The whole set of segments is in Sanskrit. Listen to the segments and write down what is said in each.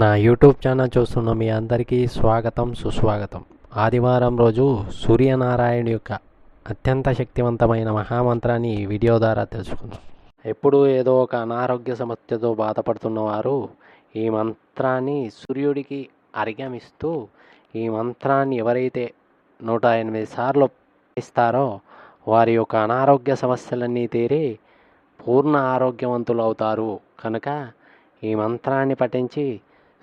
నా యూట్యూబ్ ఛానల్ చూస్తున్న మీ అందరికీ స్వాగతం సుస్వాగతం. ఆదివారం రోజు సూర్యనారాయణ యొక్క అత్యంత శక్తివంతమైన మహామంత్రాన్ని వీడియో ద్వారా తెలుసుకుందాం. ఎప్పుడు ఏదో ఒక అనారోగ్య సమస్యతో బాధపడుతున్న వారు ఈ మంత్రాన్ని సూర్యుడికి అరిగమిస్తూ ఈ మంత్రాన్ని ఎవరైతే నూట ఎనిమిది సార్లు ఇస్తారో వారి యొక్క అనారోగ్య సమస్యలన్నీ తీరి పూర్ణ ఆరోగ్యవంతులు అవుతారు. కనుక ఈ మంత్రాన్ని పఠించి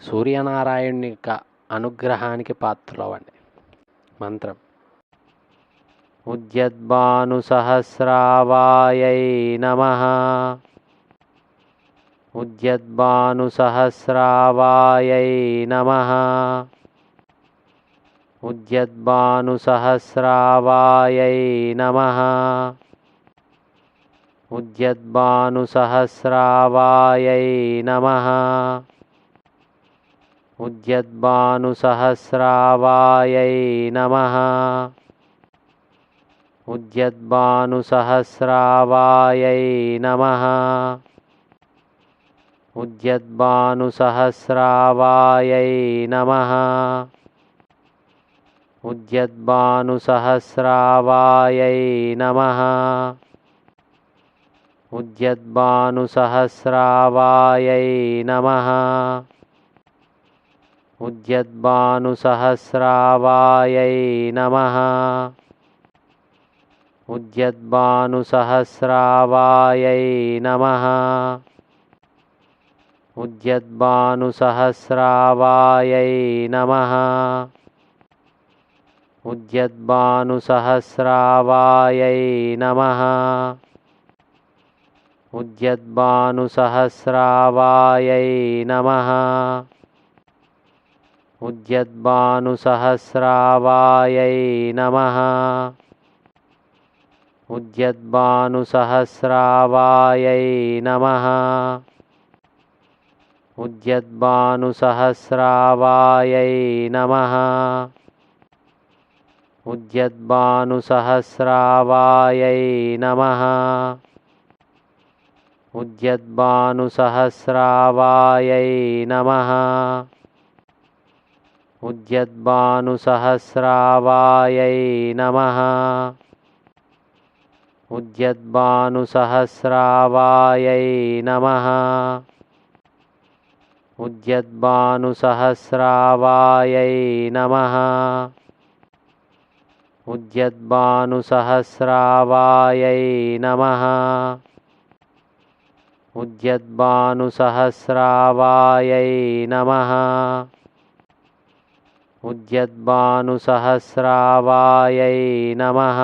సూర్యనారాయణుని యొక్క అనుగ్రహానికి పాత్రలవండి. మంత్రం. ఉద్యద్భాను ఉద్యద్భానుసహస్రావాయై నమ. ఉద్యద్భానుసహస్రావాయై నమ. ఉద్యద్భానుసహస్రావాయై నమ. ఉద్యద్భానుసహస్రావాయై నమ. उद्यद्भानुसहस्रवायै नमः। उद्यद्भानुसहस्रवायै नमः। उद्यद्भानुसहस्रवायै नमः। उद्यद्भानुसहस्रवायै नमः। उद्यद्भानुसहस्रवायै नमः। उद्यद्भानुसहस्रवायै नमः। उद्यद्भानुसहस्रवायै नमः। उद्यद्भानुसहस्रवायै नमः। उद्यद्भानुसहस्रवायै नमः। उद्यद्भानुसहस्रवायै नमः। उद्यद्भानुसहस्रवायै नमः। उद्यद्भानुसहस्रवायै नमः। उद्यद्भानुसहस्रवायै नमः। उद्यद्भानुसहस्रवायै नमः। उद्यद्भानुसहस्रवायै नमः। उद्यद्भानुसहस्रवायै नमः। उद्यद्भानुसहस्रवायै नमः। उद्यद्भानुसहस्रवायै नमः। उद्यद्भानुसहस्रवायै नमः। उद्यद्भानुसहस्रवायै नमः। उद्यद्भानुसहस्रवायै नमः।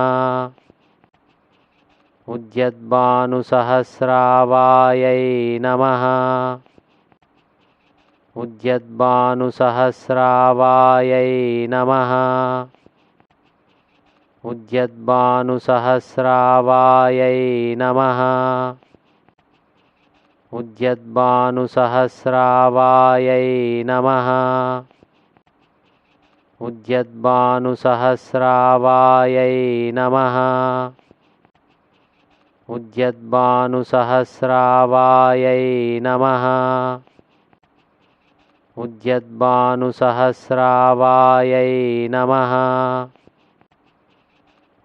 उद्यद्भानुसहस्रवायै नमः। उद्यद्भानुसहस्रवायै नमः। उद्यद्भानुसहस्रवायै नमः। उद्यद्भानुसहस्रवायै नमः। उद्यद्भानुसहस्रवायै नमः। उद्यद्भानुसहस्रवायै नमः। उद्यद्भानुसहस्रवायै नमः।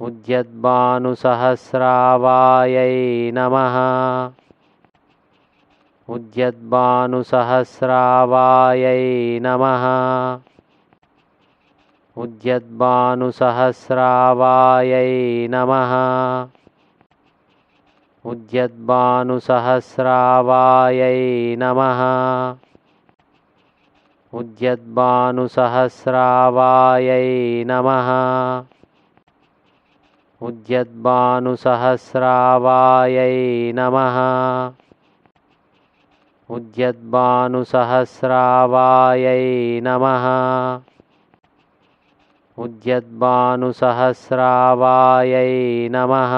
उद्यद्भानुसहस्रवायै नमः। उद्यद्भानुसहस्रवायै नमः। उद्यद्भानुसहस्रवायै नमः। उद्यद्भानुसहस्रवायै नमः। उद्यद्भानुसहस्रवायै नमः। उद्यद्भानुसहस्रवायै नमः। उद्यद्भानुसहस्रवायै नमः। उद्यद्भानुसहस्रवायै नमः।